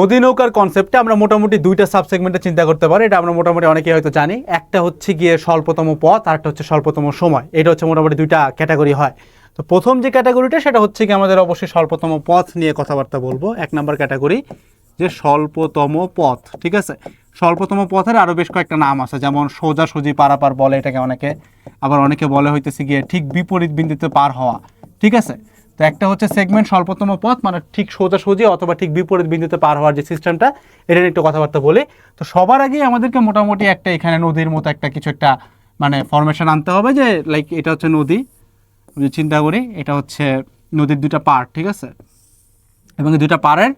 নদী নৌকার কনসেপ্টে আমরা মোটামুটি দুইটা সাবসেগমেন্টে চিন্তা করতে পারি। এটা আমরা মোটামুটি অনেকে হয়তো জানি। একটা হচ্ছে গিয়ে স্বল্পতম পথ, আর একটা হচ্ছে স্বল্পতম সময়। এটা হচ্ছে মোটামুটি দুইটা ক্যাটাগরি হয়। তো প্রথম যে ক্যাটাগরিটা সেটা হচ্ছে কি আমাদের অবশ্যই স্বল্পতম পথ নিয়ে কথাবার্তা বলব। এক নম্বর ক্যাটাগরি যে স্বল্পতম পথ, ঠিক আছে? স্বল্পতম পথের আরও বেশ কয়েকটা নাম আছে। যেমন সোজাসুজি পারাপার বলে এটাকে অনেকে, আবার অনেকে বলে হইতেছে গিয়ে ঠিক বিপরীত বিন্দুতে পার হওয়া, ঠিক আছে? তো একটা হচ্ছে সেগমেন্ট স্বল্পতম পথ মানে ঠিক সোজাসুজি অথবা ঠিক বিপরীত বিন্দুতে পার হওয়ার যে সিস্টেমটা এটা একটু কথাবার্তা বলি। তো সবার আগেই আমাদেরকে মোটামুটি একটা এখানে নদীর মতো একটা কিছু একটা মানে ফরমেশন আনতে হবে যে লাইক এটা হচ্ছে নদী, আমি চিন্তা করি, এটা হচ্ছে নদীর দুটা পার্ট ঠিক আছে? এবং দুইটা পাড়ের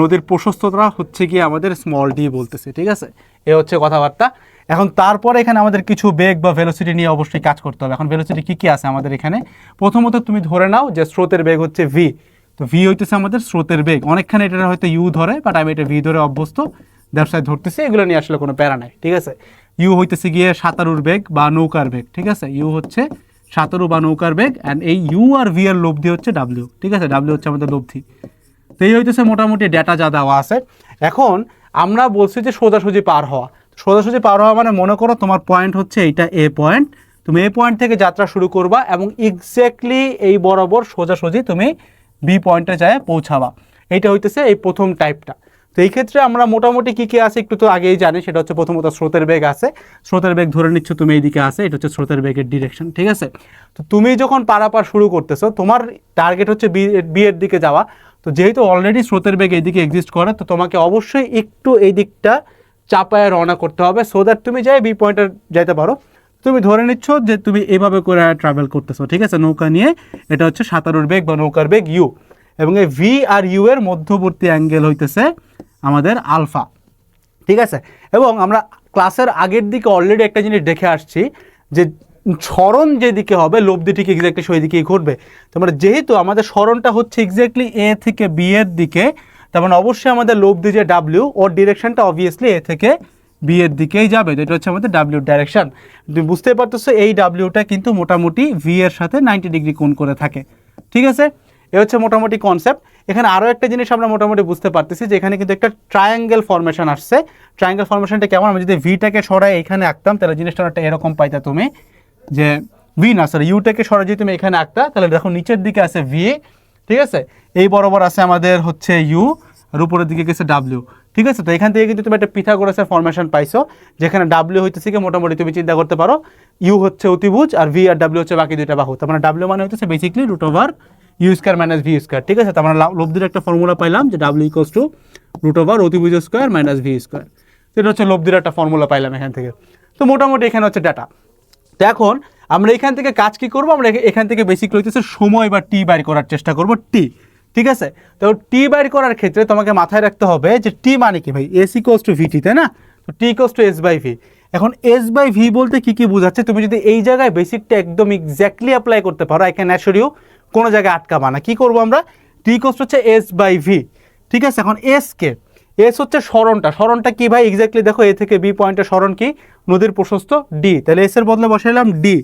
নদীর প্রশস্ততা হচ্ছে কি আমাদের স্মল ডি বলতেছে, ঠিক আছে? এ হচ্ছে কথাবার্তা। এখন তারপরে এখানে আমাদের কিছু বেগ বা ভেলোসিটি নিয়ে অবশ্যই কাজ করতে হবে। এখন ভেলোসিটি কী কী আছে আমাদের এখানে? প্রথমত তুমি ধরে নাও যে স্রোতের বেগ হচ্ছে ভি তো ভি হইতেছে আমাদের স্রোতের বেগ। অনেকখানে এটা হয়তো ইউ ধরে বাট আমি এটা ভি ধরে অভ্যস্ত। ব্যবসায় ধরতেছি। এগুলো নিয়ে আসলে কোনো প্যারা নাই, ঠিক আছে? ইউ হইতেছে গিয়ে সাঁতারুর বেগ বা নৌকার বেগ, ঠিক আছে? ইউ হচ্ছে সাঁতারু বা নৌকার বেগ অ্যান্ড এই ইউ আর ভি এর লব্ধি হচ্ছে ডাব্লিউ ঠিক আছে? ডাব্লিউ হচ্ছে আমাদের লব্ধি। তো এই হইতেছে মোটামুটি ডেটা যা দেওয়া আছে। এখন আমরা বলছি যে সোজাসুজি পার হওয়া। সোজাসুজি পার হওয়া মানে মনে করো তোমার পয়েন্ট হচ্ছে এইটা এ পয়েন্ট তুমি এ পয়েন্ট থেকে যাত্রা শুরু করবা এবং এক্স্যাক্টলি এই বরাবর সোজাসুজি তুমি বি পয়েন্টে যায় পৌঁছাবা। এইটা হইতেছে এই প্রথম টাইপটা তো এই ক্ষেত্রে আমরা মোটামুটি কী কী আছে একটু তো আগেই জানি, সেটা হচ্ছে প্রথমত স্রোতের বেগ আছে। স্রোতের বেগ ধরে নিচ্ছ তুমি এইদিকে আছে, এটা হচ্ছে স্রোতের বেগের ডিরেকশন ঠিক আছে? তো তুমি যখন পারাপার শুরু করতেছো, তোমার টার্গেট হচ্ছে বি এর দিকে যাওয়া। তো যেহেতু অলরেডি স্রোতের বেগ এইদিকে এক্সিস্ট করে, তো তোমাকে অবশ্যই একটু এই দিকটা চাপায় রওনা করতে হবে সো দ্যাট তুমি যাই বি পয়েন্টে যাইতে পারো। তুমি ধরে নিচ্ছ যে তুমি এভাবে করে ট্রাভেল করতেছো, ঠিক আছে? নৌকা নিয়ে, এটা হচ্ছে সাঁতারুর বেগ বা নৌকার বেগ ইউ এবং এই ভি আর ইউ এর মধ্যবর্তী অ্যাঙ্গেল হইতেছে আমাদের আলফা ঠিক আছে? এবং আমরা ক্লাসের আগের দিকে অলরেডি একটা জিনিস দেখে আসছি যে স্মরণ যেদিকে হবে, লব্ধি ঠিক এক্স্যাক্টলি সেই দিকেই ঘটবে। তোমরা যেহেতু আমাদের স্মরণটা হচ্ছে এক্স্যাক্টলি এ থেকে বি এর দিকে তার মানে অবশ্যই আমাদের লব্ধি যে ডাব্লিউ ওর ডিরেকশনটা অবভিয়াসলি এ থেকে বি এর দিকেই যাবে। তো এটা হচ্ছে আমাদের ডাব্লিউ ডাইরেকশন তুমি বুঝতে পারতেছো, এই ডাব্লিউটা কিন্তু মোটামুটি ভি এর সাথে নাইনটি ডিগ্রি কোণ করে থাকে। ঠিক আছে? এ হচ্ছে মোটামুটি কনসেপ্ট এখানে আরও একটা জিনিস আমরা মোটামুটি বুঝতে পারতেছি যে এখানে কিন্তু একটা ট্রায়াঙ্গেল ফরমেশন আসছে। ট্রায়াঙ্গেল ফরমেশনটা কেমন? আমি যদি ভিটাকে সরাই এখানে আঁকতাম, তাহলে জিনিসটা একটা এরকম পাইতা তুমি। যে ভি না সরি ইউটাকে সরাই যদি তুমি এখানে আঁকতা, তাহলে দেখো নিচের দিকে আছে ভি ঠিক আছে? এই বরাবর আছে আমাদের হচ্ছে ইউ আর উপরের দিকে গেছে ডাব্লিউ ঠিক আছে? তো এখান থেকে কিন্তু তুমি একটা পিথাগোরাসের ফরমেশন পাইছো, যেখানে ডাব্লিউ হইতেছে কি মোটামুটি তুমি চিন্তা করতে পারো ইউ হচ্ছে অতিভুজ আর ভি আর ডাব্লিউ হচ্ছে বাকি দুইটা বাহু। তার মানে ডাব্লিউ মানে হচ্ছে basically root over U square minus V square ঠিক আছে? তার মানে লব্ধির একটা ফর্মুলা পাইলাম যে W equals to root over অতিভুজ স্কোয়ার মাইনাস ভি স্কোয়ার এটা হচ্ছে লব্ধির একটা ফর্মুলা পাইলাম এখান থেকে। তো মোটামুটি এখানে হচ্ছে ডাটা তো এখন আমরা এখান থেকে কাজ কি করব? আমরা এখান থেকে বেসিক হইতেছে সময় বা টি বাইর করার চেষ্টা করব টি ঠিক আছে? তো টি বাইর করার ক্ষেত্রে তোমাকে মাথায় রাখতে হবে যে টি মানে কি ভাই? এস ইকোয়াস টু ভিটি তাই না? তো T equals to S by V এখন এস বাই ভি বলতে কী কী বোঝাচ্ছে? তুমি যদি এই জায়গায় বেসিকটা একদম এক্স্যাক্টলি অ্যাপ্লাই করতে পারো আই ক্যান কোনো জায়গায় আটকাবা না। কী করব আমরা? টি ইকোয়াস হচ্ছে এস বাই ভি ঠিক আছে? এখন এস কে এস হচ্ছে স্মরণটা। স্মরণটা কি ভাই? এক্স্যাক্টলি দেখো এ থেকে বি পয়েন্টের স্মরণ কি? নদীর প্রশস্ত ডি তাহলে এস এর বদলে বসাইলাম ডি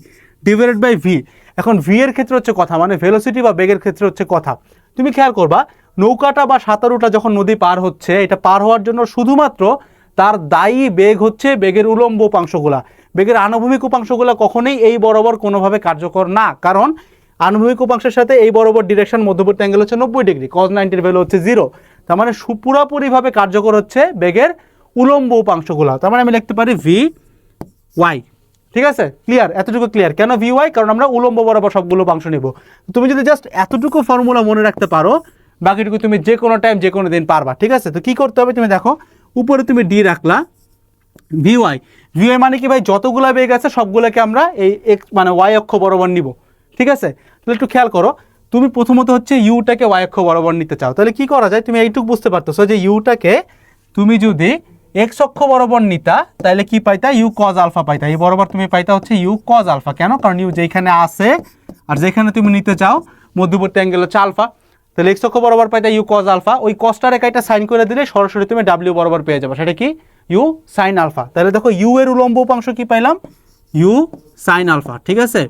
ডিভাইডেড বাই ভি এখন ভি এর ক্ষেত্রে হচ্ছে কথা মানে ভেলোসিটি বা বেগের ক্ষেত্রে হচ্ছে কথা। তুমি খেয়াল করবা, নৌকাটা বা সাঁতারুটা যখন নদী পার হচ্ছে, এটা পার হওয়ার জন্য শুধুমাত্র তার দায়ী বেগ হচ্ছে বেগের উলম্ব উপাংশগুলা। বেগের আনুভূমিক উপাংশগুলা কখনোই এই বরাবর কোনোভাবে কার্যকর না। কারণ, আনুভূমিক উপাংশের সাথে এই বরাবর ডিরেকশন মধ্যবর্তী অ্যাঙ্গেল হচ্ছে নব্বই ডিগ্রি কজ নাইনটির ভ্যালু হচ্ছে জিরো তার মানে সু- পুরাপুরিভাবে কার্যকর হচ্ছে বেগের উলম্ব উপাংশগুলা। তার মানে আমি লিখতে পারি ভি ওয়াই ঠিক আছে? ক্লিয়ার এতটুকু ক্লিয়ার কেন ভি ওয়াই কারণ আমরা উলম্ব বরাবর সবগুলো অংশ নিব। তুমি যদি জাস্ট এতটুকু ফর্মুলা মনে রাখতে পারো, বাকিটুকু তুমি যে কোনো টাইম যে কোনো দিন পারবা। ঠিক আছে? তো কি করতে হবে? তুমি দেখো, উপরে তুমি ডি রাখলা ভিওয়াই ভিওয়াই মানে কি ভাই? যতগুলা বেগ আছে, সবগুলোকে আমরা এই এক্স মানে ওয়াই অক্ষ বরাবর নিব। ঠিক আছে? তাহলে একটু খেয়াল করো। তুমি প্রথমত হচ্ছে ইউটাকে ওয়াই অক্ষ বরাবর নিতে চাও। তাহলে কি করা যায়? তুমি এইটুকু বুঝতে পারতেছো যে ইউটাকে তুমি যদি এক্স অক্ষ বরাবর নিতা, তাহলে কি পাইতা? ইউ কজ আলফা পাইতা। এই বরাবর তুমি পাইতা হচ্ছে ইউ কজ আলফা কেন? কারণ ইউ যেখানে আছে আর যেখানে তুমি নিতে চাও, মধ্যবর্তী অ্যাঙ্গেল হচ্ছে আলফা তাহলে এক্স অক্ষ বরাবর পাইতা ইউ কজ আলফা ওই কজটার একটা সাইন করে দিলে সরাসরি তুমি ডাব্লিউ বরাবর পেয়ে যাবে। সেটা কি? ইউ সাইন আলফা তাহলে দেখো ইউ এর উলম্ব উপাংশ কি পাইলাম? ইউ সাইন আলফা ঠিক আছে?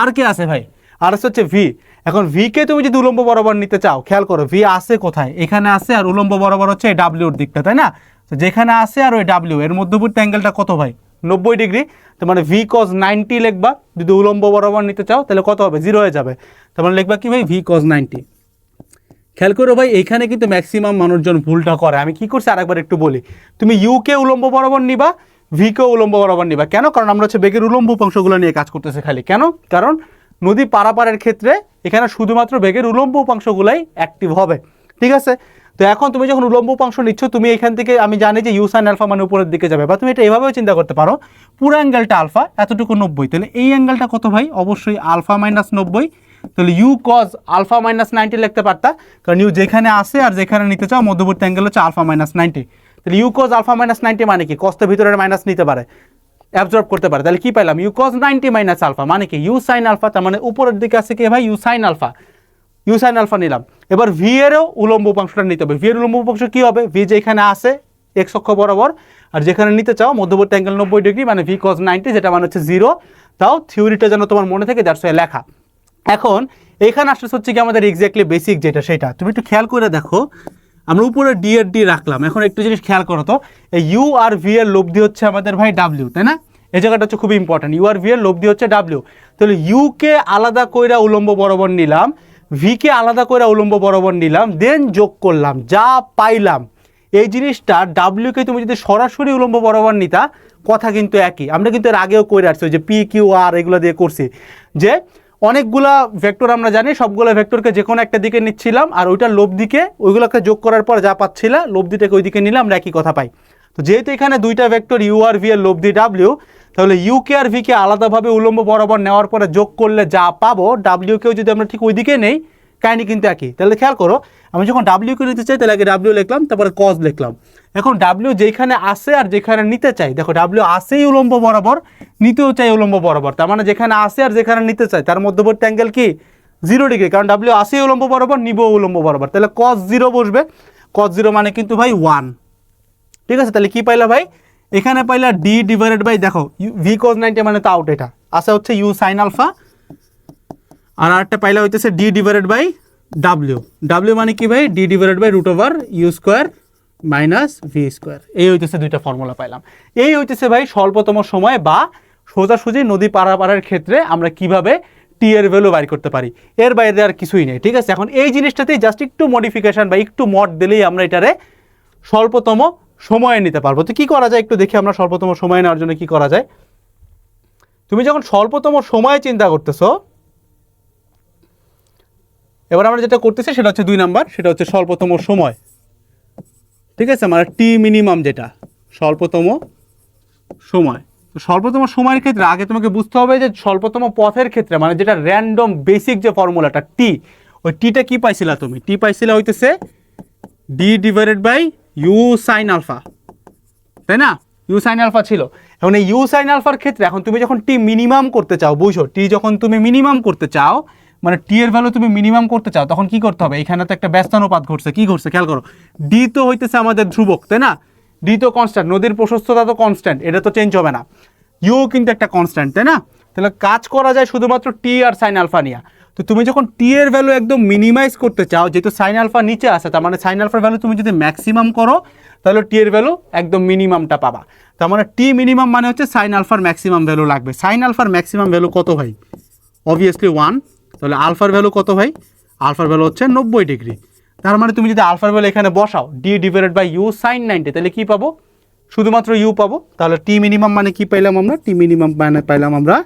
আর কে আছে ভাই? আর হচ্ছে ভি এখন ভি কে তুমি যদি উলম্ব বরাবর নিতে চাও, খেয়াল করো ভি আসে কোথায়? এখানে আসে আর উলম্ব বরাবর হচ্ছে এই ডাব্লিউর দিকটা, তাই না? তো যেখানে আসে আর ওই ডাব্লিউ এর মধ্যবর্তী অ্যাঙ্গেলটা কত ভাই? নব্বই ডিগ্রি। তো মানে ভি কজ নাইনটি লিখবা, যদি উলম্ব বরাবর নিতে চাও, তাহলে কত হবে? জিরো হয়ে যাবে। তার মানে লিখবা কি ভাই? ভি কজ নাইনটি খেয়াল করো ভাই, এখানে কিন্তু ম্যাক্সিমাম মানুষজন ভুলটা করে। আমি কি করছি? আরেকবার একটু বলি। তুমি ইউকে উলম্ব বরাবর নিবা ভিকে উলম্ব বরাবর নিবা। কেন? কারণ আমরা হচ্ছে বেগের উলম্ব উপাংশগুলো নিয়ে কাজ করতেছে খালি। কেন? কারণ নদী পারাপারের ক্ষেত্রে এখানে শুধুমাত্র বেগের উলম্ব উপাংশগুলাই অ্যাক্টিভ হবে। ঠিক আছে? তো এখন তুমি যখন উলম্ব উপাংশ নিচ্ছ, তুমি এখান থেকে, আমি জানি যে ইউসাইন আলফা মানে উপরের দিকে যাবে, বা তুমি এটা এভাবেও চিন্তা করতে পারো। পুরো অ্যাঙ্গেলটা আলফা এতটুকু নব্বই। তাহলে এই অ্যাঙ্গেলটা কত ভাই? অবশ্যই আলফা মাইনাস নব্বই। তাহলে U cos alpha minus ninety লিখতে পারতা। কারণ ইউ যেখানে আসে আর যেখানে নিতে চাও, মধ্যবর্তী অ্যাঙ্গেল হচ্ছে আলফা মাইনাস নাইনটি তাহলে U cos alpha minus ninety মানে কি? কস্তের ভিতরে মাইনাস নিতে পারে। অ্যাবজর্ব করতে পারে। তাহলে কি পাইলাম? U cos ninety minus alpha মানে কি? ইউ সাইন আলফা তার মানে উপরের দিকে আছে কি ভাই? U sine alpha u sine alpha নিলাম। এবার ভি এরও উলম্ব উপাংশটা নিতে হবে। ভি এর উলম্ব উপাংশ কি হবে? ভি যেখানে আসে এক্স অক্ষ বরাবর। আর যেখানে নিতে চাও, মধ্যবর্তী অ্যাঙ্গেল নব্বই ডিগ্রি মানে ভি কজ নাইনটি যেটা মানে হচ্ছে জিরো তাও থিওরিটা যেন তোমার মনে থাকে ওয়াই লেখা। এখন, এখানে আসলে হচ্ছে কি আমাদের এক্স্যাক্টলি বেসিক যেটা, সেটা। তুমি একটু খেয়াল করে দেখো। আমরা উপরে ডি এর ডি রাখলাম। এখন একটু জিনিস খেয়াল করো তো, এই ইউ আর ভি এর লব্ধি হচ্ছে আমাদের ভাই ডাব্লিউ তাই না? এই জায়গাটা হচ্ছে খুবই ইম্পর্টেন্ট ইউ আর ভি এর লব্ধি হচ্ছে ডাব্লিউ তাহলে ইউকে আলাদা কইরা উলম্ব বরাবর নিলাম ভিকে আলাদা কইরা উলম্ব বরাবর নিলাম দেন যোগ করলাম, যা পাইলাম। এই জিনিসটা ডাব্লিউকে তুমি যদি সরাসরি উলম্ব বরাবর নিতা, কথা কিন্তু একই। আমরা কিন্তু এর আগেও করে আসছি যে পি কিউ আর এগুলো দিয়ে করছি। যে অনেকগুলা ভেক্টর আমরা জানি, সবগুলো ভেক্টরকে যে কোনো একটা দিকে নিচ্ছিলাম আর ওইটার দিকে ওইগুলোকে যোগ করার পর যা পাচ্ছিলা লোভ দিটাকে ওই দিকে নিলে আমরা একই কথা পাই। তো যেহেতু এখানে দুইটা ভেক্টর ইউ আর ভি এর দি ডাব্লিউ তাহলে ইউ কে আর ভিকে আলাদাভাবে উলম্ব বরাবর নেওয়ার পরে যোগ করলে যা পাবো ডাব্লিউকেও যদি আমরা ঠিক ওইদিকে নেই, কাহিনি কিন্তু একই। তাহলে খেয়াল করো আমি যখন ডাব্লিউ কে নিতে চাই, তাহলে আগে ডাব্লিউ লিখলাম, তারপরে কজ লিখলাম। এখন ডাব্লিউ যেখানে আসে আর যেখানে নিতে চাই, দেখো ডাব্লিউ আসেই উলম্ব বরাবর, নিতেও চাই উলম্ব বরাবর। তার মানে যেখানে আসে আর যেখানে নিতে চাই, তার মধ্যবর্তী অ্যাঙ্গেল কি? জিরো ডিগ্রি কারণ ডাব্লিউ আসেই উলম্ব বরাবর নিব উলম্ব বরাবর। তাহলে কজ জিরো বসবে। কজ জিরো মানে কিন্তু ভাই ওয়ান ঠিক আছে? তাহলে কি পাইলা ভাই? এখানে পাইলা ডি ডিভাইডেড বাই দেখো ভি কজ নাইনটি মানে তো আউট এটা। আসা হচ্ছে ইউ সাইন আলফা আর আরেকটা পাইলা হইতেছে D divided by W W মানে কি ভাই? D divided by root over U square minus V square এই হইতেছে দুইটা ফর্মুলা পাইলাম। এই হইতেছে ভাই স্বল্পতম সময় বা সোজাসুজি নদী পারাপারের ক্ষেত্রে আমরা কীভাবে টি এর ভ্যালু বাইর করতে পারি? এর বাইরে আর কিছুই নেই, ঠিক আছে? এখন এই জিনিসটাতেই জাস্ট একটু মডিফিকেশন বা একটু মড দিলেই আমরা এটারে স্বল্পতম সময়ে নিতে পারব। তো কি করা যায়? একটু দেখি আমরা স্বল্পতম সময় নেওয়ার জন্য কি করা যায়। তুমি যখন স্বল্পতম সময় চিন্তা করতেছো এবার আমরা যেটা করতেছি সেটা হচ্ছে দুই নাম্বার, সেটা হচ্ছে স্বল্পতম সময়। ঠিক আছে? মানে টি মিনিমাম যেটা, স্বল্পতম সময়। স্বল্পতম সময়ের ক্ষেত্রে আগে তোমাকে বুঝতে হবে যে স্বল্পতম পথের ক্ষেত্রে মানে যেটা র্যান্ডম বেসিক যে ফর্মুলাটা টি ওই টিটা কি পাইছিলা তুমি? টি পাইছিলা হইতেছে d divided by u sine alpha তাই না? ইউ সাইন আলফা ছিল। এখন এই ইউ সাইন আলফার ক্ষেত্রে এখন তুমি যখন টি মিনিমাম করতে চাও, বুঝো টি যখন তুমি মিনিমাম করতে চাও মানে টি এর ভ্যালু তুমি মিনিমাম করতে চাও, তখন কি করতে হবে? এখানে তো একটা ব্যস্তানুপাত ঘটছে, কি ঘটছে? খেয়াল করো। ডি তো হইতেছে আমাদের ধ্রুবক, তাই না? ডি তো কনস্ট্যান্ট নদীর প্রশস্ততা তো কনস্ট্যান্ট এটা তো চেঞ্জ হবে না। ইউ কিন্তু একটা কনস্ট্যান্ট তাই না? তাহলে কাজ করা যায় শুধুমাত্র টি আর সাইন আলফা নিয়ে। তো তুমি যখন টি এর ভ্যালু একদম মিনিমাইজ করতে চাও, যেহেতু সাইন আলফা নিচে আসে তার মানে সাইন আলফার ভ্যালু তুমি যদি ম্যাক্সিমাম করো, তাহলে টি এর ভ্যালু একদম মিনিমামটা পাবা। তার মানে টি মিনিমাম মানে হচ্ছে সাইন আলফার ম্যাক্সিমাম ভ্যালু লাগবে। সাইন আলফার ম্যাক্সিমাম ভ্যালু কত ভাই? অবভিয়াসলি ওয়ান তাহলে আলফার ভ্যালু কত ভাই? আলফার ভ্যালু হচ্ছে নব্বই ডিগ্রি। তার মানে তুমি যদি আলফার ভ্যালু এখানে বসাও d divided by u sine ninety তাহলে কী পাবো? শুধুমাত্র ইউ পাবো, তাহলে টি মিনিমাম মানে কি পাইলাম আমরা? টি মিনিমাম মানে পাইলাম আমরা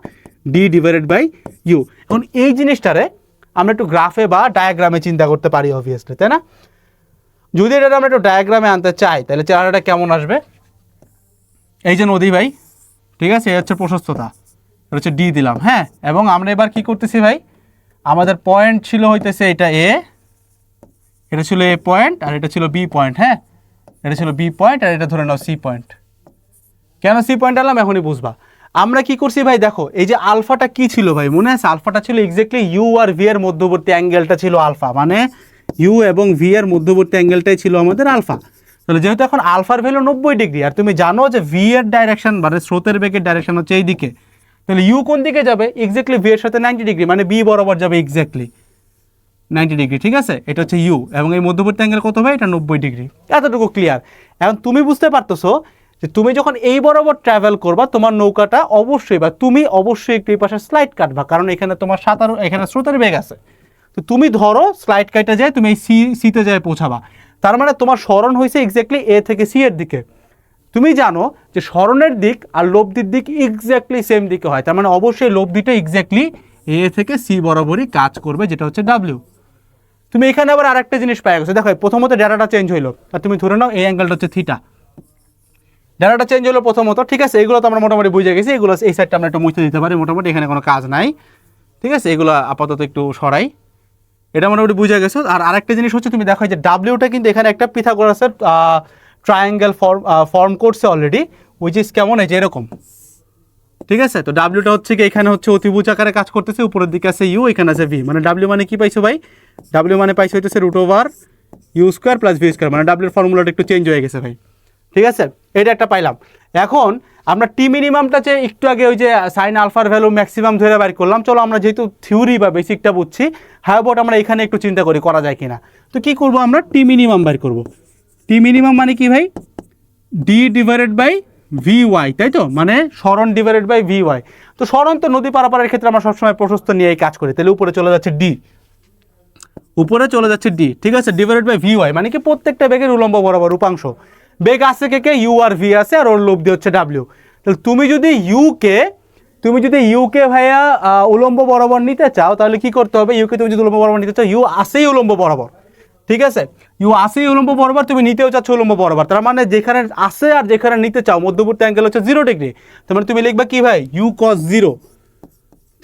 ডি ডিভাইডেড বাই ইউ এখন এই জিনিসটারে আমরা একটু গ্রাফে বা ডায়াগ্রামে চিন্তা করতে পারি অবভিয়াসলি তাই না? যদি এটা আমরা একটু ডায়াগ্রামে আনতে চাই, তাহলে চেহারাটা কেমন আসবে? এই যে নদী ভাই, ঠিক আছে? এই হচ্ছে প্রশস্ততা হচ্ছে ডি দিলাম হ্যাঁ? এবং আমরা এবার কি করতেছি ভাই? আমাদের পয়েন্ট ছিল হইতেছে এটা এ এটা ছিল এ পয়েন্ট আর এটা ছিল বি পয়েন্ট হ্যাঁ? এটা ছিল বি পয়েন্ট আর এটা ধরে নাও সি পয়েন্ট কেন সি পয়েন্ট আনলাম? এখনই বুঝবা। আমরা কি করছি ভাই, দেখো, এই যে আলফাটা কি ছিল ভাই? মনে আছে? আলফাটা ছিল এক্স্যাক্টলি ইউ আর ভি এর মধ্যবর্তী অ্যাঙ্গেলটা ছিল আলফা। মানে ইউ এবং ভি এর মধ্যবর্তী অ্যাঙ্গেলটাই ছিল আমাদের আলফা। তাহলে যেহেতু এখন আলফার ভ্যালু নব্বই ডিগ্রি আর তুমি জানো যে ভি এর ডাইরেকশন মানে স্রোতের বেগের ডাইরেকশন হচ্ছে এই দিকে তাহলে ইউ কোন দিকে যাবে? এক্স্যাক্টলি ভি এর সাথে নাইনটি ডিগ্রি মানে বি বরাবর যাবে এক্স্যাক্টলি নাইনটি ডিগ্রি ঠিক আছে? এটা হচ্ছে ইউ এবং এই মধ্যবর্তী অ্যাঙ্গেল কত ভাই? এটা নব্বই ডিগ্রি এতটুকু ক্লিয়ার এখন তুমি বুঝতে পারতেছো যে তুমি যখন এই বরাবর ট্রাভেল করবা, তোমার নৌকাটা অবশ্যই বা তুমি অবশ্যই একটু এই পাশে স্লাইড কাটবা, কারণ এখানে তোমার সাঁতার, এখানে স্রোতের বেগ আছে। তো তুমি ধরো স্লাইড কাটা যায়, তুমি এই সি সিতে যায় পৌঁছাবা। তার মানে তোমার স্মরণ হয়েছে এক্স্যাক্টলি এ থেকে সি এর দিকে। তুমি জানো যে স্মরণের দিক আর লব্ধির দিক এক্স্যাক্টলি সেম দিকে হয়। তার মানে অবশ্যই লব্ধিটা এক্স্যাক্টলি এ থেকে সি বরাবরই কাজ করবে, যেটা হচ্ছে ডাব্লিউ তুমি এখানে আবার আরেকটা জিনিস পাই গেছো। দেখো, প্রথমত ডেটাটা চেঞ্জ হইল। আর তুমি ধরে নাও এই অ্যাঙ্গেলটা হচ্ছে থিটা ডেটাটা চেঞ্জ হলো প্রথমত, ঠিক আছে? এগুলো তো আমরা মোটামুটি বুঝে গেছি। এগুলো এই সাইডটা আমরা একটু মুছতে দিতে পারি। মোটামুটি এখানে কোনো কাজ নাই। ঠিক আছে? এগুলো আপাতত একটু সরাই। এটা মোটামুটি বুঝে গেছো। আর আরেকটা জিনিস হচ্ছে, তুমি দেখো যে ডাব্লিউটা কিন্তু এখানে একটা পিথাগোরাসের ট্রায়াঙ্গেল ফর্ম ফর্ম করছে অলরেডি উইচ ইজ কেমন? এই যে এরকম। ঠিক আছে? তো ডাব্লিউটা হচ্ছে কি, এখানে হচ্ছে অতিভুজ আকারে কাজ করতেছে, উপরের দিকে আছে ইউ এখানে আছে ভি মানে ডাব্লিউ মানে কি পাইছো ভাই? ডাব্লিউ মানে পাইছো হইতেছে root over u square plus v square মানে ডাব্লিউর ফর্মুলাটা একটু চেঞ্জ হয়ে গেছে ভাই। ঠিক আছে? এটা একটা পাইলাম। এখন আমরা টি মিনিমামটা যে একটু আগে ওই যে সাইন আলফার ভ্যালু ম্যাক্সিমাম ধরে বাইর করলাম, চলো আমরা যেহেতু থিওরি বা বেসিকটা বুঝছি হ্যাঁ বট আমরা এখানে একটু চিন্তা করি, করা যায় কিনা? তো কি করব আমরা? টি মিনিমাম বের করব। টি মিনিমাম মানে কি ভাই? D divided by v y তাই তো? মানে সরণ ডিভাইডেড বাই ভি ওয়াই তো সরণ তো নদী পারাপারের ক্ষেত্রে আমরা সবসময় প্রশস্ত নিয়েই কাজ করি। তাহলে উপরে চলে যাচ্ছে ডি উপরে চলে যাচ্ছে ডি ঠিক আছে? ডিভাইডেড বাই ভি ওয়াই মানে কি প্রত্যেকটা বেগের উলম্ব বরাবর উপাংশ। বেগ আছে কে কে? ইউ আর ভি আছে, আর ওর লোভ দিয়ে হচ্ছে ডাব্লিউ তাহলে তুমি যদি ইউকে তুমি যদি ইউকে ভাইয়া উলম্ব বরাবর নিতে চাও, তাহলে কি করতে হবে? ইউকে তুমি যদি উলম্ব বরাবর নিতে চাও ইউ আসেই উলম্ব বরাবর। ঠিক আছে? ইউ আসেই উলম্ব বরাবর, তুমি নিতেও চাচ্ছ উলম্ব বরাবর। তার মানে যেখানে আসে আর যেখানে নিতে চাও, মধ্যবর্তী অ্যাঙ্গেল হচ্ছে জিরো ডিগ্রি তার মানে তুমি লিখবা কি ভাই? ইউ কস জিরো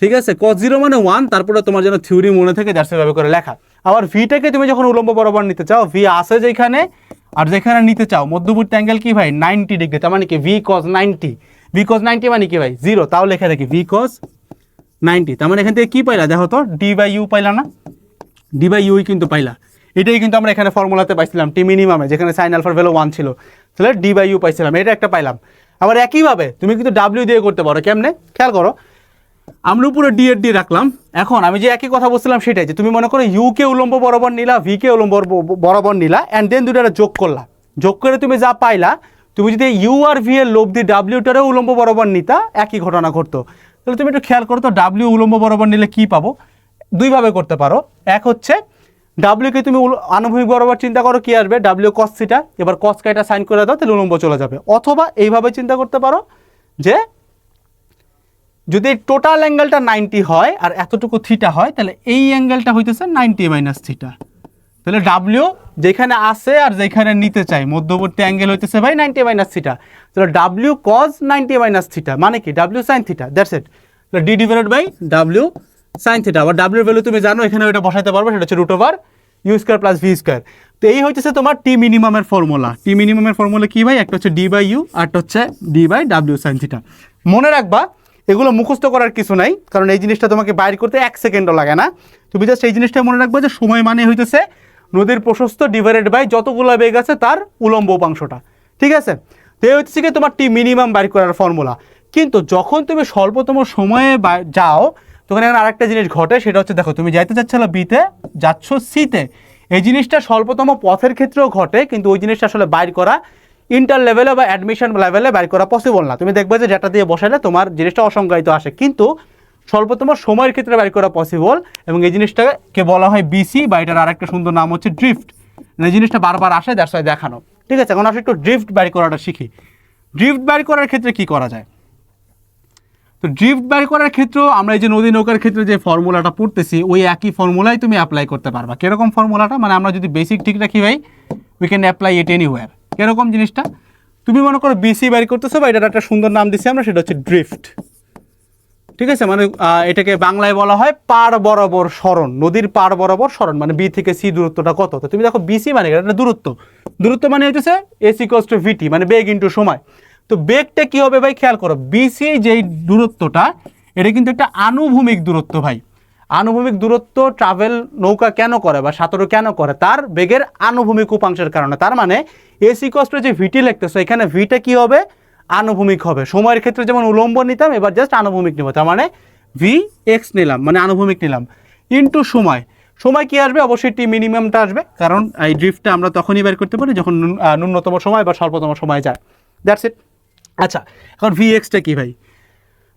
ঠিক আছে? কস জিরো মানে ওয়ান তারপরে তোমার যেন থিওরি মনে থেকে যার সেভাবে করে লেখা। আবার ভিটাকে তুমি যখন উলম্ব বরাবর নিতে চাও ভি আসে যেখানে আর যেখানে নিতে চাও, মধ্যবর্তী অ্যাঙ্গেল কি ভাই? নাইনটি ডিগ্রি তার মানে কি? V cos ninety v cos ninety মানে কি ভাই? জিরো তাও লেখা দেখি ভি কস নাইনটি তার মানে এখান থেকে কি পাইলা? দেখো তো ডি বাই ইউ পাইলা না? ডি বাই ইউই কিন্তু পাইলা। এটাই কিন্তু আমরা এখানে ফর্মুলাতে পাইছিলাম টি মিনিমামে যেখানে সাইন আলফার ভ্যালু ওয়ান ছিল। তাহলে ডি বাই ইউ পাইছিলাম, এটা একটা পাইলাম। আবার একইভাবে, তুমি কিন্তু ডাব্লিউ দিয়ে করতে পারো, কেমনে? খেয়াল করো। আমরা উপরে ডি এর ডি রাখলাম। এখন আমি যে একই কথা বলছিলাম সেটাই, যে তুমি মনে করো ইউ কে উলম্ব বরাবর নিলা ভি কে উলম্ব বরাবর নিলা অ্যান্ড দেন দুটো যোগ করলা। যোগ করে তুমি যা পাইলা, তুমি যদি ইউ আর ভি এর লোভ দিয়ে ডাব্লিউটারও উলম্ব বরাবর নিতা, একই ঘটনা ঘটতো। তাহলে তুমি একটু খেয়াল করো তো ডাব্লিউ উলম্ব বরাবর নিলে কি পাবো? দুইভাবে করতে পারো। এক হচ্ছে ডাব্লিউকে তুমি আনুভূমিক বরাবর চিন্তা করো, কি আসবে? ডাব্লিউ কস থিটা এবার কস কাইটা সাইন করে দাও, তাহলে উলম্ব চলে যাবে। অথবা এইভাবে চিন্তা করতে পারো যে যদি টোটাল অ্যাঙ্গেলটা নাইনটি হয় আর এতটুকু থিটা হয়, তাহলে এই অ্যাঙ্গেলটা হইতেছে নাইনটি মাইনাস থিটা তাহলে ডাব্লিউ যেখানে আসে আর যেখানে নিতে চাই, মধ্যবর্তী অ্যাঙ্গেল হইতেছে ভাই নাইনটি মাইনাস থিটা তাহলে W cos ninety minus theta মানে কি? W sine theta that's it D divided by W sine theta আবার ডাব্লিউ ভ্যালু তুমি জানো এখানে ওইটা বসাইতে পারবে, সেটা হচ্ছে root over U square plus V square তো এই হচ্ছে তোমার টি মিনিমামের ফর্মুলা টি মিনিমামের ফর্মুলা কী ভাই? একটা হচ্ছে ডি বাই ইউ আর একটা হচ্ছে D by W sine theta মনে রাখবা, এগুলো মুখস্থ করার কিছু নাই, কারণ এই জিনিসটা তোমাকে বাইর করতে এক সেকেন্ডও লাগে না। তুমি জাস্ট এই জিনিসটা মনে রাখবে যে সময় মানে হইতেছে নদীর প্রশস্ত ডিভাইডেড বাই যতগুলো বেগ আছে তার উলম্ব উপাংশটা। ঠিক আছে? তো এই হচ্ছে কি তোমার টি মিনিমাম বাইর করার ফর্মুলা কিন্তু যখন তুমি স্বল্পতম সময়ে যাও তখন এখানে আরেকটা জিনিস ঘটে, সেটা হচ্ছে দেখো, তুমি যাইতে চাচ্ছিলে বিতে যাচ্ছ সিতে এই জিনিসটা স্বল্পতম পথের ক্ষেত্রেও ঘটে, কিন্তু ওই জিনিসটা আসলে বাইর করা ইন্টার লেভেলে বা অ্যাডমিশন লেভেলে বাইর করা পসিবল না। তুমি দেখবে যে ডেটা দিয়ে বসালে তোমার জিনিসটা অসংজ্ঞায়িত আসে, কিন্তু স্বল্পতম সময়ের ক্ষেত্রে বাইর করা পসিবল এবং এই জিনিসটাকে বলা হয় বিসি বা এটার আরেকটা সুন্দর নাম হচ্ছে ড্রিফট এই জিনিসটা বারবার আসে দ্যাটস দেখানো। ঠিক আছে, এখন আসলে একটু ড্রিফট বাইর করাটা শিখি। ড্রিফট বাইর করার ক্ষেত্রে কি করা যায়? তো ড্রিফট বাইর করার ক্ষেত্রেও আমরা এই যে নদী নৌকার ক্ষেত্রে যে ফর্মুলাটা পড়তেছি, ওই একই ফর্মুলাই তুমি অ্যাপ্লাই করতে পারবা। কীরকম ফর্মুলাটা? মানে আমরা যদি বেসিক ঠিক রাখি ভাই we can apply it anywhere কীরকম জিনিসটা? তুমি মনে করো বিসি বাইর করতেছো, বা এটার একটা সুন্দর নাম দিছি আমরা, সেটা হচ্ছে ড্রিফট ঠিক আছে? মানে এটাকে বাংলায় বলা হয় পার বরাবর সরণ, নদীর পার বরাবর সরণ মানে বি থেকে সি দূরত্বটা কত? তো তুমি দেখো বিসি মানে? এটা দূরত্ব। দূরত্ব মানে হচ্ছে এসি কস টু ভিটি মানে বেগ ইন্টু সময়। তো বেগটা কি হবে ভাই? খেয়াল করো বিসি যেই দূরত্বটা, এটা কিন্তু একটা আনুভূমিক দূরত্ব ভাই। আনুভূমিক দূরত্ব ট্রাভেল নৌকা কেন করে বা সাঁতারু কেন করে? তার বেগের আনুভূমিক উপাংশের কারণে। তার মানে এসি কস্টে যে ভিটি লিখতেছো, এখানে ভিটা কি হবে? আনুভূমিক হবে। সময়ের ক্ষেত্রে যেমন উলম্ব নিতাম, এবার জাস্ট আনুভূমিক নিব। তার মানে ভি এক্স নিলাম মানে আনুভূমিক নিলাম। ইন্টু সময়। সময় কি আসবে? অবশ্যই টি মিনিমামটা আসবে, কারণ এই ড্রিফটটা আমরা তখনই বের করতে পারি যখন ন্যূনতম সময় বা স্বল্পতম সময় যায়। দ্যাটস ইট আচ্ছা এখন ভিএক্সটা কি ভাই?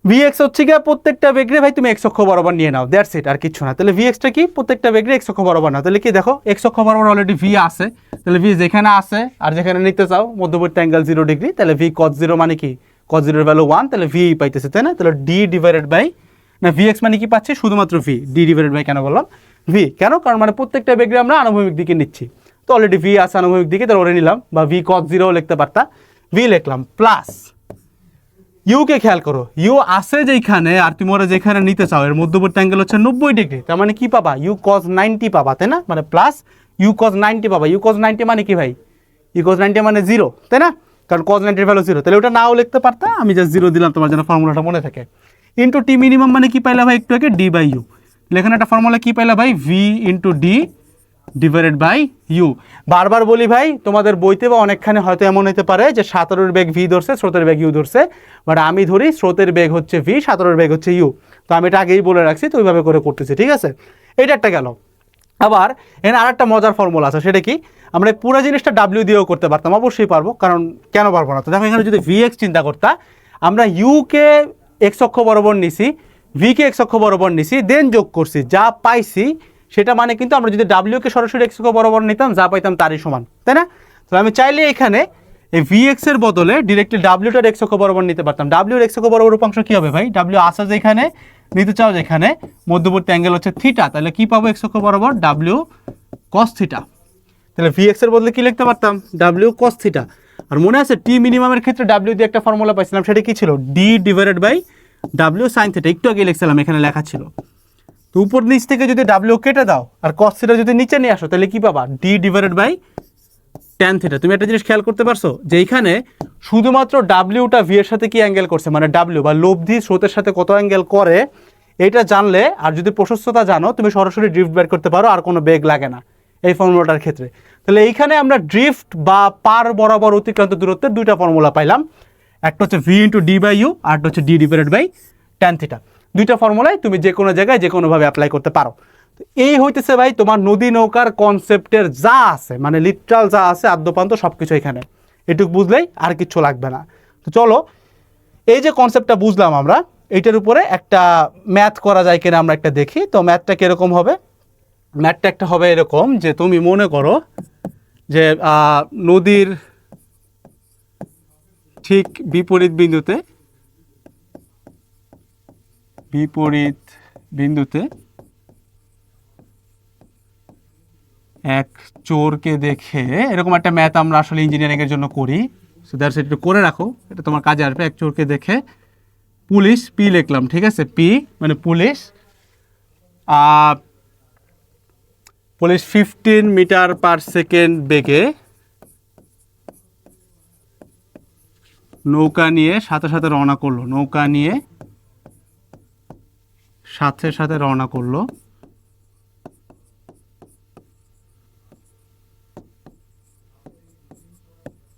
ভিএক্স হচ্ছে গিয়ে প্রত্যেকটা বেগরে ভাই তুমি অক্ষ বরাবর নিয়ে নাও দ্যাটস ইট আর কিছু না। তাহলে ভিএক্সটা কি? প্রত্যেকটা বেগরে এক্স অক্ষ বরাবর নাও। তাহলে কি দেখো এক্স অক্ষ বরাবর অলরেডি ভি আছে। তাহলে ভি যেখানে আছে আর যেখানে নিতে চাও, মধ্যবর্তী অ্যাঙ্গেল জিরো ডিগ্রি তাহলে ভি কজ জিরো মানে কি? কজ জিরোর ভ্যালু ওয়ান তাহলে ভি পাইতেছে, তাই না? তাহলে ডি ডিভাইডেড বাই না ভিএক্স মানে কি পাচ্ছি? শুধুমাত্র ভি ডি ডিভাইডেড বাই কেন বললাম? ভি কেন? কারণ মানে প্রত্যেকটা বেগরে আমরা আনুভূমিক দিকে নিচ্ছি। তো অলরেডি ভি আছে আনুভূমিক দিকে, তাহলে ওরে নিলাম, বা ভি কজ জিরো লিখতে পারতা। ভি লিখলাম প্লাস ইউকে খেয়াল করো ইউ আছে যেখানে আর তুমি ওরা যেখানে নিতে চাও, এর মধ্যবর্তী অ্যাঙ্গেল হচ্ছে নব্বই ডিগ্রি তার মানে কি পাবা? ইউ কজ নাইনটি পাবা, তাই না? মানে প্লাস ইউ কজ নাইনটি পাবা। ইউ কজ নাইনটি মানে কি ভাই? ইউ কজ নাইনটি মানে জিরো তাই না? কারণ কজ নাইনটির ভ্যালু জিরো তাহলে ওটা নাও লিখতে পারতা, আমি জাস্ট জিরো দিলাম, তোমার যেন ফর্মুলাটা মনে থাকে। ইন্টু টি মিনিমাম মানে কি পাইলা ভাই, একটু আগে? ডি বাই ইউ এখানে একটা ফর্মুলা কি পাইলা ভাই? V into d divided by u বারবার বলি ভাই, তোমাদের বইতে বা অনেকখানে হয়তো এমন হতে পারে যে সাঁতারের বেগ ভি ধরছে, স্রোতের বেগ ইউ ধরছে বাট আমি ধরি স্রোতের বেগ হচ্ছে ভি সাঁতারের বেগ হচ্ছে ইউ তো আমি এটা আগেই বলে রাখছি, তো ওইভাবে করে করতেছি, ঠিক আছে? এটা একটা গেল। আবার এখানে আর একটা মজার ফর্মুলা আছে, সেটা কি? আমরা পুরো জিনিসটা ডাব্লিউ দিয়েও করতে পারতাম, অবশ্যই পারব, কারণ কেন পারব না? তো দেখো, এখানে যদি ভি এক্স চিন্তা করতা, আমরা ইউকে এক্স অক্ষ বরাবর নিছি ভিকে এক্স অক্ষ বরাবর নিছি দেন যোগ করছি, যা পাইছি সেটা মানে কিন্তু আমরা যদি ডাব্লিউকে সরাসরি এক্স অক্ষ বরাবর নিতাম, যা পাইতাম তারই সমান, তাই না? তো আমি চাইলে এখানে এই ভি এর বদলে ডিরেক্টলি ডাব্লিউটার এক্স অক্ষ বরাবর নিতে পারতাম। ডাব্লিউর এক্স অক্ষ বরাবর উপাংশ কি হবে ভাই? ডাব্লিউ আসা যেখানে, নিতে চাও যেখানে, মধ্যবর্তী অ্যাঙ্গেল হচ্ছে থিটা তাহলে কি পাবো এক্স অক্ষ বরাবর? ডাব্লিউ কস থিটা তাহলে ভি এর বদলে কি লিখতে পারতাম? ডাব্লিউ কস থিটা আর মনে আছে টি মিনিমামের ক্ষেত্রে ডাব্লিউ দিয়ে একটা ফর্মুলা পাইছিলাম, সেটা কি ছিল? D divided by W sine theta একটু আগে লিখছিলাম, এখানে লেখা ছিল। তো উপর নিচ থেকে যদি ডাব্লিউ কেটে দাও আর কস থিটা যদি নিচে নিয়ে আসো, তাহলে কি পাবা? D divided by tan theta তুমি একটা জিনিস খেয়াল করতে পারছ? যে এইখানে শুধুমাত্র ডাব্লিউটা ভি এর সাথে কি অ্যাঙ্গেল করছে? মানে ডাব্লিউ বা লব্ধি স্রোতের সাথে কত অ্যাঙ্গেল করে, এটা জানলে আর যদি প্রশস্ততা জানো, তুমি সরাসরি ড্রিফট বের করতে পারো, আর কোনো বেগ লাগে না এই ফর্মুলাটার ক্ষেত্রে। তাহলে এইখানে আমরা ড্রিফট বা পার বরাবর অতিক্রান্ত দূরত্বের দুইটা ফর্মুলা পাইলাম। একটা হচ্ছে v into d by u আর একটা হচ্ছে d divided by tan theta দুইটা ফর্মুলায় তুমি যে কোনো জায়গায় যে কোনোভাবে অ্যাপ্লাই করতে পারো। এই হইতেছে ভাই তোমার নদী নৌকার কনসেপ্টের যা আছে মানে লিটারাল যা আছে, আদ্যপান্ত সব কিছু এখানে। এটুকু বুঝলেই আর কিচ্ছু লাগবে না। তো চলো, এই যে কনসেপ্টটা বুঝলাম আমরা এইটার উপরে একটা ম্যাথ করা যায় কিনা আমরা একটা দেখি। তো ম্যাথটা কীরকম হবে? ম্যাথটা একটা হবে এরকম যে তুমি মনে করো যে নদীর ঠিক বিপরীত বিন্দুতে বিপরীত বিন্দুতে এক চোরকে দেখে, এরকম একটা ম্যাথ আমরা আসলে ইঞ্জিনিয়ারিং এর জন্য করি। সো দ্যাটস একটু করে রাখো, এটা তোমার কাজে আসবে। এক চোরকে দেখে পুলিশ পি লিখলাম, ঠিক আছে? পি মানে police. Police fifteen metre per second বেগে নৌকা নিয়ে সাথে সাথে রওনা করল। নৌকা নিয়ে সাথে সাথে রওনা করল।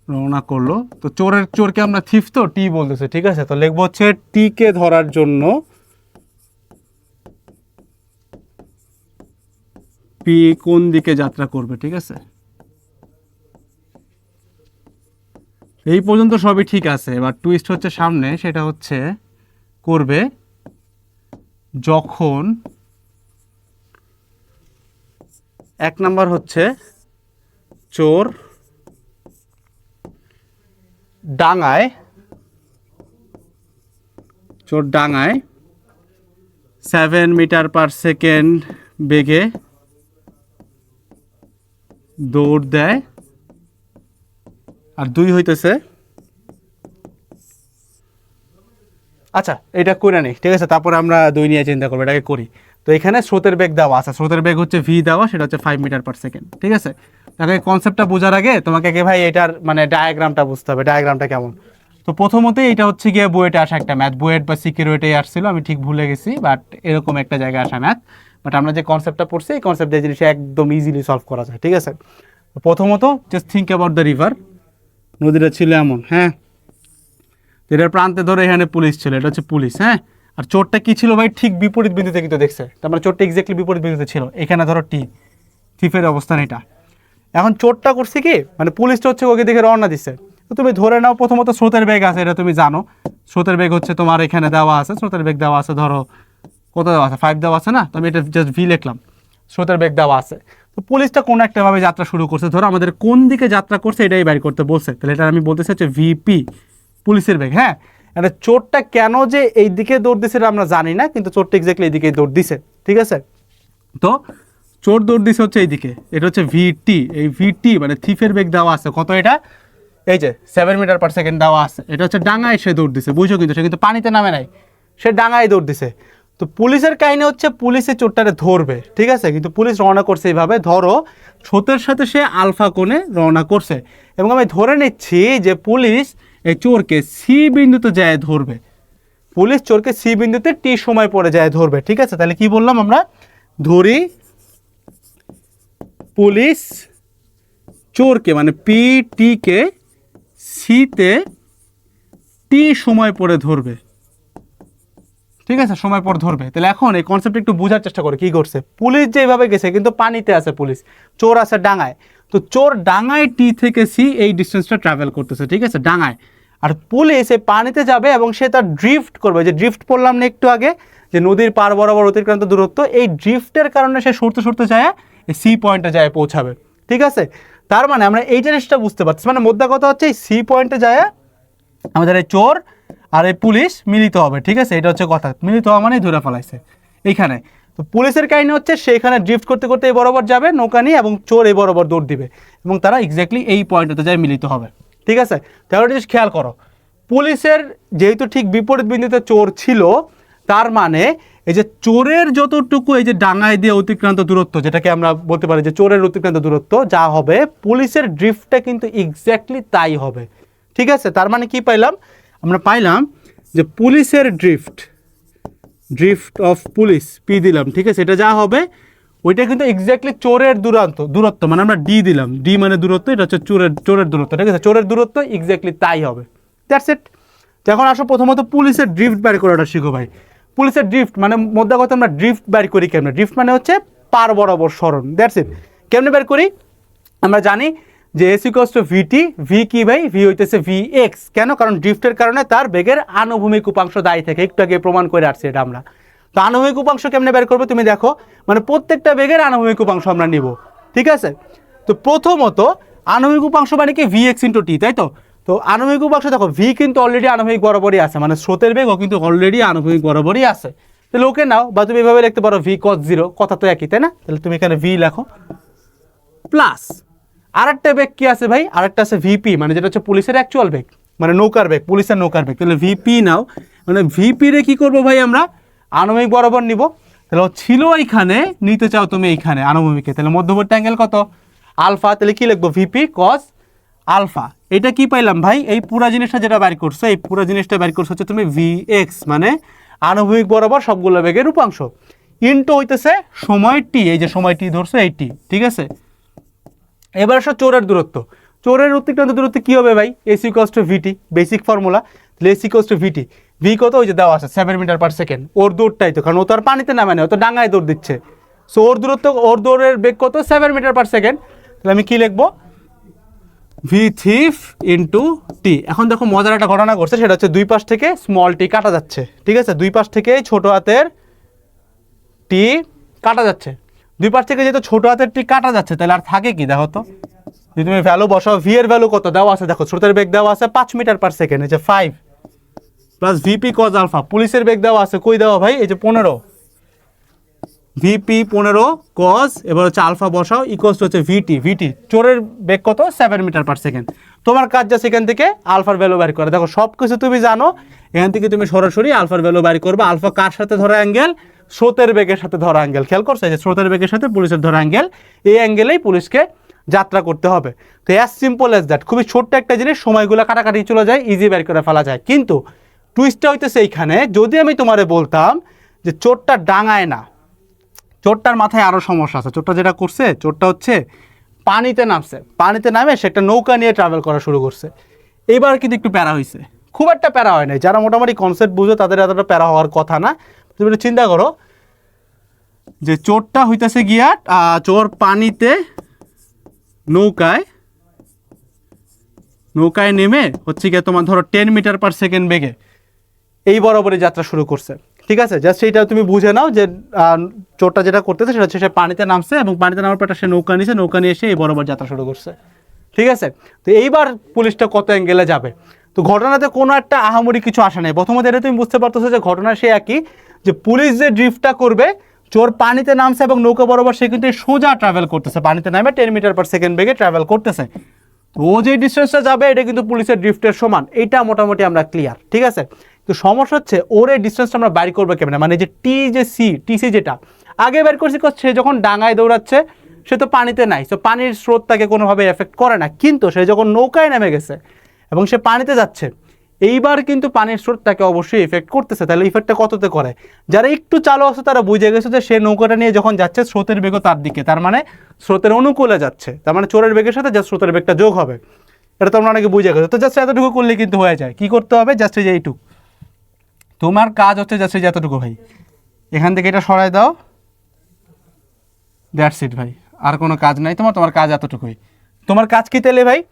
রওনা করল। তো চোরের চোরকে আমরা থিফ তো, টি বলতেছে, ঠিক আছে? তো লিখব হচ্ছে টিকে ধরার জন্য পি কোন দিকে যাত্রা করবে, ঠিক আছে? এই পর্যন্ত সবই ঠিক আছে। এবার টুইস্ট হচ্ছে সামনে, সেটা হচ্ছে করবে যখন এক নাম্বার হচ্ছে চোর ডাঙায় চোর ডাঙায় সেভেন মিটার পার সেকেন্ড বেগে দৌড় দেয়। আর দুই হইতেছে আচ্ছা এটা করে নেই, ঠিক আছে? তারপরে আমরা দুই নিয়ে চিন্তা করব, এটাকে করি। তো এখানে স্রোতের বেগ দেওয়া আছে। স্রোতের বেগ হচ্ছে ভি দেওয়া, সেটা হচ্ছে ফাইভ মিটার পার সেকেন্ড ঠিক আছে? তাকে কনসেপ্টটা বোঝার আগে তোমাকে কে ভাই এটার মানে ডায়াগ্রামটা বুঝতে হবে ডায়াগ্রামটা কেমন? তো প্রথমতই এটা হচ্ছে গিয়ে বুয়েটে আসা একটা ম্যাথ বুয়েট বা সিকিউরিটি আসছিল, আমি ঠিক ভুলে গেছি বাট এরকম একটা জায়গায় আসা ম্যাথ বাট আমরা যে কনসেপ্টটা পড়ছি, এই কনসেপ্ট দিয়ে জিনিসটা একদম ইজিলি সলভ করা যায়, ঠিক আছে? প্রথমত just think about the river নদীটা ছিল এমন হ্যাঁ? এটার প্রান্তে ধরে এখানে পুলিশ ছিল, এটা হচ্ছে পুলিশ হ্যাঁ? আর চোরটা কি ছিল ভাই? ঠিক বিপরীত বিন্দুতে কিন্তু দেখছে। তার মানে চোরটা এক্স্যাক্টলি বিপরীত বিন্দুতে ছিল। এখানে ধরো টি থিফের অবস্থান এটা। এখন চোরটা করছে কি? মানে পুলিশটা হচ্ছে ওকে দেখে রওনা দিচ্ছে। তো তুমি ধরে নাও, প্রথমত স্রোতের বেগ আছে, এটা তুমি জানো। স্রোতের বেগ হচ্ছে তোমার এখানে দেওয়া আছে। স্রোতের বেগ দেওয়া আছে, ধরো, কত দেওয়া আছে? ফাইভ দেওয়া আছে না? তো আমি এটা জাস্ট ভি লিখলাম। স্রোতের বেগ দেওয়া আছে। তো পুলিশটা কোনো একটাভাবে যাত্রা শুরু করছে? ধরো আমাদের কোন দিকে যাত্রা করছে, এটাই বাইর করতে বলছে। তাহলে এটা আমি বলতে চাচ্ছি ভিপি পুলিশের বেগ হ্যাঁ? এটা চোরটা কেন যে এই দিকে দৌড় দিছে আমরা জানি না, কিন্তু চোরটা এক্স্যাক্টলি এই দিকে দৌড় দিছে, ঠিক আছে? তো চোর দৌড় দিছে হচ্ছে এইদিকে, এটা হচ্ছে ভিটি এই ভিটি মানে থিফের বেগ দেওয়া আছে, কত এটা? এই যে সেভেন মিটার পার সেকেন্ড দেওয়া আছে, এটা হচ্ছে ডাঙায় সে দৌড় দিছে, বুঝছ কিন্তু, সে কিন্তু পানিতে নামে নাই, সে ডাঙায় দৌড় দিছে। তো পুলিশের কাহিনী হচ্ছে পুলিশে চোরটারে ধরবে, ঠিক আছে? কিন্তু পুলিশ রওনা করছে এইভাবে, ধরো স্রোতের সাথে সে আলফা কোণে রওনা করছে। এবং আমি ধরে নিচ্ছি যে পুলিশ এই চোরকে সি বিন্দুতে যায় ধরবে। পুলিশ চোরকে সি বিন্দুতে টি সময় পরে যায় ধরবে, ঠিক আছে? তাহলে কি বললাম আমরা? ধরি পুলিশ চোরকে মানে পি টিকে সিতে টি সময় পরে ধরবে। ঠিক আছে? সময় পর ধরবে। তাহলে এখন এই কনসেপ্ট একটু বোঝার চেষ্টা করে, কি করছে? পুলিশ যেভাবে গেছে, কিন্তু পানিতে আছে পুলিশ। চোর আছে ডাঙায়। তো চোর ডাঙায় টি থেকে সি এই ডিস্টেন্সটা ট্রাভেল করতেছে, ঠিক আছে? ডাঙায়। আর পুলিশ এই পানিতে যাবে এবং সে তার ড্রিফট করবে। যে ড্রিফট পড়লাম না একটু আগে, যে নদীর পার বরাবর অতিক্রান্ত দূরত্ব, এই ড্রিফটের কারণে সে সরতে সরতে যায় সি পয়েন্টে যায় পৌঁছাবে, ঠিক আছে? তার মানে আমরা এই জিনিসটা বুঝতে পারছি। মানে মোদ্দা কথা হচ্ছে এই সি পয়েন্টে যায় আমাদের এই চোর আর এই পুলিশ মিলিত হবে, ঠিক আছে? এটা হচ্ছে কথা। মিলিত হওয়া মানেই ধরে ফেলাইছে। এইখানে তো পুলিশের কাহিনী হচ্ছে সেইখানে ড্রিফট করতে করতে এই বরাবর যাবে, নৌকা নিয়ে এবং চোর এই বরাবর দৌড় দিবে। এবং তারা এক্স্যাক্টলি এই পয়েন্টে যায় মিলিত হবে। ঠিক আছে? তাহলে জিনিস খেয়াল করো। পুলিশের যেহেতু ঠিক বিপরীত বিন্দুতে চোর ছিল, তার মানে এই যে চোরের যতটুকু এই যে ডাঙায় দিয়ে অতিক্রান্ত দূরত্ব, যেটাকে আমরা বলতে পারি যে চোরের অতিক্রান্ত দূরত্ব, যা হবে, পুলিশের ড্রিফটটা কিন্তু এক্স্যাক্টলি তাই হবে। ঠিক আছে? তার মানে কি পাইলাম? আমরা পাইলাম যে পুলিশের drift drift of police p দিলাম, ঠিক আছে? এটা যা হবে, ওইটা কিন্তু এক্স্যাক্টলি চোরের দূরান্ত, দূরত্ব মানে আমরা ডি দিলাম। ডি মানে দূরত্ব, এটা হচ্ছে চোরের চোরের দূরত্ব, ঠিক আছে? চোরের দূরত্ব এক্স্যাক্টলি তাই হবে। দ্যাটস ইট এখন আসো প্রথমত পুলিশের ড্রিফট বের করাটা শিখো ভাই। পুলিশের ড্রিফট মানে মধ্যে কথা আমরা ড্রিফট বের করি কেমনে? ড্রিফট মানে হচ্ছে পার বরাবর স্মরণ দ্যাটস ইট কেমনে বের করি? আমরা জানি যে s equals to v t v কি ভাই? ভি হইতেছে ভি এক্স কেন? কারণ ড্রিফটের কারণে তার বেগের আনুভূমিক উপাংশ দায়ী থাকে। একটু আগে প্রমাণ করে আসছি এটা আমরা। তো আনুভূমিক উপাংশ কেমনে বের করবে? তুমি দেখো মানে প্রত্যেকটা বেগের আনুভূমিক উপাংশ আমরা নিব। ঠিক আছে? তো প্রথমত, আনুভূমিক উপাংশ মানে কি? ভি এক্স ইন্টু টি তাই তো? তো আনুভূমিক উপাংশ, দেখো ভি কিন্তু অলরেডি আনুভূমিক বরাবরই আছে। মানে স্রোতের বেগও কিন্তু অলরেডি আনুভূমিক বরাবরই আছে। তাহলে ওকে নাও, বা তুমি এভাবে লিখতে পারো ভি কস জিরো কথা তো একই, তাই না? তাহলে তুমি এখানে ভি লেখো। প্লাস আরেকটা বেগ কি আছে ভাই? আরেকটা আছে ভিপি মানে যেটা হচ্ছে পুলিশের অ্যাকচুয়াল বেগ মানে নৌকার বেগ পুলিশের নৌকার বেগ তাহলে ভিপি নাও। মানে ভিপি রে কি করব ভাই আমরা? আনুভূমিক বরাবর নিব। তাহলে ছিল এইখানে, নিতে চাও তুমি এইখানে আনুভূমিকে তাহলে মধ্যবর্তী অ্যাঙ্গেল কত? আলফা, তাহলে কি লিখব? V p cos alpha. এটা কি পাইলাম ভাই? এই পুরা জিনিসটা যেটা বের করছ, এই পুরা জিনিসটা বের করছ হচ্ছে তুমি ভি এক্স মানে আনুভূমিক বরাবর সবগুলো বেগের উপাংশ ইনটু হইতেছে সময় টি এই যে সময় টি ধরছো এই টি ঠিক আছে? এবার আসো চোরের দূরত্ব। চোরের অতিক্রান্ত দূরত্ব কী হবে ভাই? এসি কস্ট ভিটি বেসিক ফর্মুলা এসি কস্ট ভিটি ভি কত? ওই যে দেওয়া আছে সেভেন মিটার পার সেকেন্ড ওর দৌড়টাই তো, কারণ ও তো আর পানিতে নামে না, ও তো ডাঙায় দৌড় দিচ্ছে। সো ওর দূরত্ব, ওর দৌড়ের বেগ কত? সেভেন মিটার পার সেকেন্ড তাহলে আমি কী লিখব? ভি থিফ ইন্টু টি এখন দেখো মজার একটা ঘটনা ঘটছে, সেটা হচ্ছে দুই পাশ থেকে স্মল টি কাটা যাচ্ছে। ঠিক আছে? দুই পাশ থেকে ছোট হাতের টি কাটা যাচ্ছে। দুই পাশ থেকে যেহেতু ছোট হাতের টি কাটা যাচ্ছে, তাহলে আর থাকে কি? দেখো তো। যদি তুমি ভ্যালু বসাও ভি এর ভ্যালু কত? দেওয়া আছে, দেখো স্রোতের বেগ দেওয়া আছে পাঁচ মিটার পার সেকেন্ড এই যে five plus v p cos alpha পুলিশের বেগ দেওয়া আছে, কই দেওয়া ভাই? এই যে পনেরো। ভিপি পনেরো কজ এবার হচ্ছে আলফা বসাও ইকোস হচ্ছে ভিটি ভিটি চোরের বেগ কত? সেভেন মিটার পার সেকেন্ড তোমার কাজ যা সেখান থেকে আলফার ভ্যালু বাড়ি করে। দেখো সব কিছু তুমি জানো, এখান থেকে তুমি সরাসরি আলফার ভ্যালু বাড়ি করবে। আলফা কার সাথে ধরো অ্যাঙ্গেল স্রোতের বেগের সাথে ধরা অ্যাঙ্গেল খেয়াল করছে? যে স্রোতের বেগের সাথে পুলিশের ধরা অ্যাঙ্গেল এই অ্যাঙ্গেলেই পুলিশকে যাত্রা করতে হবে। তো অ্যাজ সিম্পল অ্যাজ দ্যাট খুবই ছোট্ট একটা জিনিস, সময়গুলো কাটাকাটি চলে যায় ইজি বের করে ফেলা যায়। কিন্তু টুইস্টটা হইতেছে এইখানে, যদি আমি তোমারে বলতাম যে চোরটা ডাঙায় না, চোরটার মাথায় আরও সমস্যা আছে। চোরটা যেটা করছে, চোরটা হচ্ছে পানিতে নামছে। পানিতে নামে সে একটা নৌকা নিয়ে ট্রাভেল করা শুরু করছে। এবার কিন্তু একটু প্যারা হয়েছে খুব একটা প্যারা হয় নাই। যারা মোটামুটি কনসেপ্ট বুঝো তাদের এতটা প্যারা হওয়ার কথা না। তুমি একটু চিন্তা করো। যে চোরটা হইতেছে গিয়া চোর পানিতে নৌকায় নৌকায় নেমে হচ্ছে গিয়ে তোমার ধরো টেন মিটার পার সেকেন্ড বেগে এই বরাবরই যাত্রা শুরু করছে। ঠিক আছে? জাস্ট সেইটা তুমি বুঝে নাও যে চোরটা যেটা করতেছে সেটা হচ্ছে সে পানিতে নামছে এবং পানিতে নামার পর সে নৌকা নিয়েছে নৌকা নিয়ে এসে এই বরাবর যাত্রা শুরু করছে। ঠিক আছে? তো এইবার পুলিশটা কত অ্যাঙ্গেলে যাবে? তো ঘটনাতে কোনো একটা আহামরি কিছু আসে নাই। প্রথমত এটা তুমি বুঝতে পারতেছো যে ঘটনা সে একই। যে পুলিশ যে ড্রিফটটা করবে, চোর পানিতে নামছে এবং নৌকা বরাবর সে কিন্তু সোজা ট্রাভেল করতেছে। পানিতে নামে টেন মিটার পার সেকেন্ড বেগে ট্রাভেল করতেছে। তো ও যে ডিস্টেন্সটা যাবে, এটা কিন্তু পুলিশের ড্রিফটের সমান। এটা মোটামুটি আমরা ক্লিয়ার ঠিক আছে? তো সমস্যা হচ্ছে, ওর এই ডিস্টেন্সটা আমরা বাইর করব কেমন? মানে যে টি যে সি টিসি যেটা। আগে বের করছি সে যখন ডাঙায় দৌড়াচ্ছে, সে তো পানিতে নাই। তো পানির স্রোত তাকে কোনোভাবে এফেক্ট করে না। কিন্তু সে যখন নৌকায় নেমে গেছে এবং সে পানিতে যাচ্ছে এইবার কিন্তু পানির স্রোত তাকে অবশ্যই এফেক্ট করতেছে। তাহলে ইফেক্টটা কততে করে? যারা একটু চালু আছে, তারা বুঝে গেছে যে সে নৌকাটা নিয়ে যখন যাচ্ছে, স্রোতের বেগও তার দিকে। তার মানে স্রোতের অনুকূলে যাচ্ছে। তার মানে চোরের বেগের সাথে যা স্রোতের বেগটা যোগ হবে। এটা তোমরা অনেকে বুঝে গেছো। তো জাস্ট এতটুকু করলে কিন্তু হয়ে যায়। কি করতে হবে? জাস্ট এই যে এইটুকু। তোমার কাজ হচ্ছে জাস্ট এই যে এতটুকু, ভাই। এখান থেকে এটা সরাই দাও। দ্যাটস ইট ভাই। আর কোনো কাজ নাই তোমার। তোমার কাজ এতটুকুই। তোমার কাজ কি তেলে ভাই?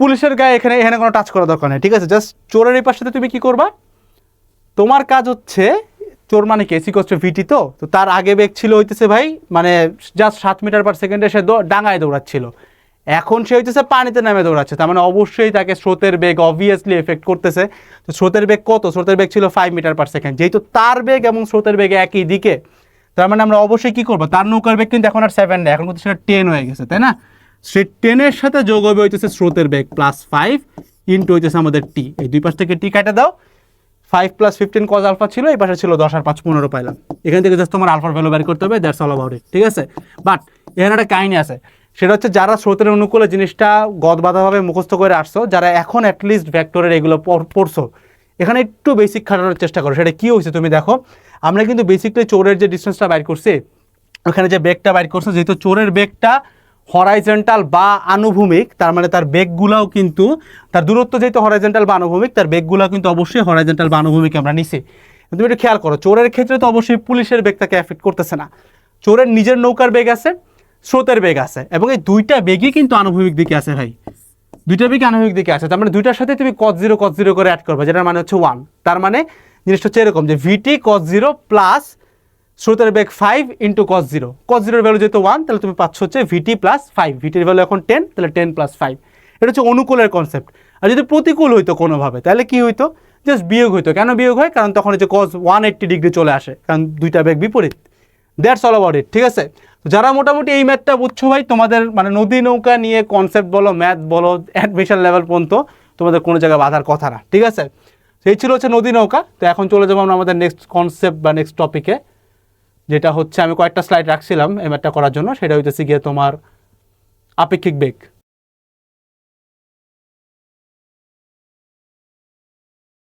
পুলিশের গায়ে এখানে এখানে কোনো টাচ করা দরকার নেই, ঠিক আছে? জাস্ট চোরের এই পাশে তুমি কি করবা? তোমার কাজ হচ্ছে, চোর মানে কে? সিকস্ট ভিটি তো? তো তার আগে বেগ ছিল হইতেছে ভাই মানে জাস্ট সাত মিটার পার সেকেন্ডে সে ডাঙায় দৌড়াচ্ছিল। এখন সে হইতেছে পানিতে নামে দৌড়াচ্ছে। তার মানে অবশ্যই তাকে স্রোতের বেগ অবভিয়াসলি এফেক্ট করতেছে। তো স্রোতের বেগ কত? স্রোতের বেগ ছিল ফাইভ মিটার পার সেকেন্ড যেহেতু তার বেগ এবং স্রোতের বেগ একই দিকে, তার মানে আমরা অবশ্যই কী করব? তার নৌকার বেগ কিন্তু এখন আর সেভেন নেই, এখন কিন্তু সেটা টেন হয়ে গেছে, তাই না? সে টেনের সাথে যোগ হবে হইতেছে স্রোতের বেগ প্লাস ফাইভ ইন্টু হইতেছে আমাদের টি এই দুই পাশ থেকে টি কাটে দাও। Five plus fifteen cos alpha ছিল, এই পাশে ছিল দশ আর পাঁচ পনেরো পাইলাম। এখান থেকে জাস্ট তোমার আলফার ভ্যালু বের করতে হবে দ্যাটস অল অ্যাবাউট ঠিক আছে? বাট এখানে একটা কাহিনী আছে, সেটা হচ্ছে যারা স্রোতের অনুকূলে জিনিসটা গদবাধাভাবে মুখস্থ করে আসছো, যারা এখন অ্যাটলিস্ট ভ্যাক্টরের এগুলো পড়- পড়ছো, এখানে একটু বেসিক খাটানোর চেষ্টা করো। সেটা কী হয়েছে তুমি দেখো, আমরা কিন্তু বেসিকলি চোরের যে ডিস্টেন্সটা বাইর করছি, ওখানে যে বেগটা বাইর করছে, যেহেতু চোরের বেগটা হরাইজেন্টাল বা আনুভূমিক, তার মানে তার বেগগুলাও কিন্তু, তার দূরত্ব যেহেতু হরাইজেন্টাল বা আনুভূমিক, তার বেগগুলো কিন্তু অবশ্যই হরাইজেন্টাল বা আনুভূমিক আমরা নিছি। তুমি একটু খেয়াল করো, চোরের ক্ষেত্রে তো অবশ্যই পুলিশের বেগ তাকে এফেক্ট করতেছে না। চোরের নিজের নৌকার বেগ আছে, স্রোতের বেগ আছে, এবং এই দুইটা বেগই কিন্তু আনুভূমিক দিকে আছে ভাই। দুইটা বেগ আনুভূমিক দিকে আছে, তার মানে দুইটার সাথে তুমি কজ জিরো কজ জিরো করে অ্যাড করবে, যেটার মানে হচ্ছে ওয়ান তার মানে জিনিসটা হচ্ছে এরকম যে ভিটি কজ জিরো প্লাস স্রোতের বেগ five into cos zero cos জিরোর ভ্যালু যেহেতু ওয়ান তাহলে তুমি পাচ্ছ হচ্ছে ভিটি প্লাস ফাইভ ভিটির ভ্যালু এখন টেন তাহলে টেন প্লাস ফাইভ এটা হচ্ছে অনুকূলের কনসেপ্ট আর যদি প্রতিকূল হইতো কোনোভাবে, তাহলে কি হইতো? জাস্ট বিয়োগ হইতো। কেন বিয়োগ হয়? কারণ তখন হচ্ছে কজ ওয়ান এইট্টি ডিগ্রি চলে আসে, কারণ দুইটা বেগ বিপরীত। দ্যাটস অল অ্যাবাউট ইট ঠিক আছে? যারা মোটামুটি এই ম্যাথটা বুঝছ ভাই, তোমাদের মানে নদী নৌকা নিয়ে কনসেপ্ট বলো ম্যাথ বলো অ্যাডমিশন লেভেল পর্যন্ত তোমাদের কোনো জায়গায় বাধার কথা না, ঠিক আছে? সেই ছিল হচ্ছে নদী নৌকা। তো এখন চলে যাব আমরা আমাদের নেক্সট কনসেপ্ট বা নেক্সট টপিকে যেটা হচ্ছে আমি কয়েকটা স্লাইড রাখছিলাম এম করার জন্য, সেটা হইতেছে গিয়ে তোমার আপেক্ষিক বেগ।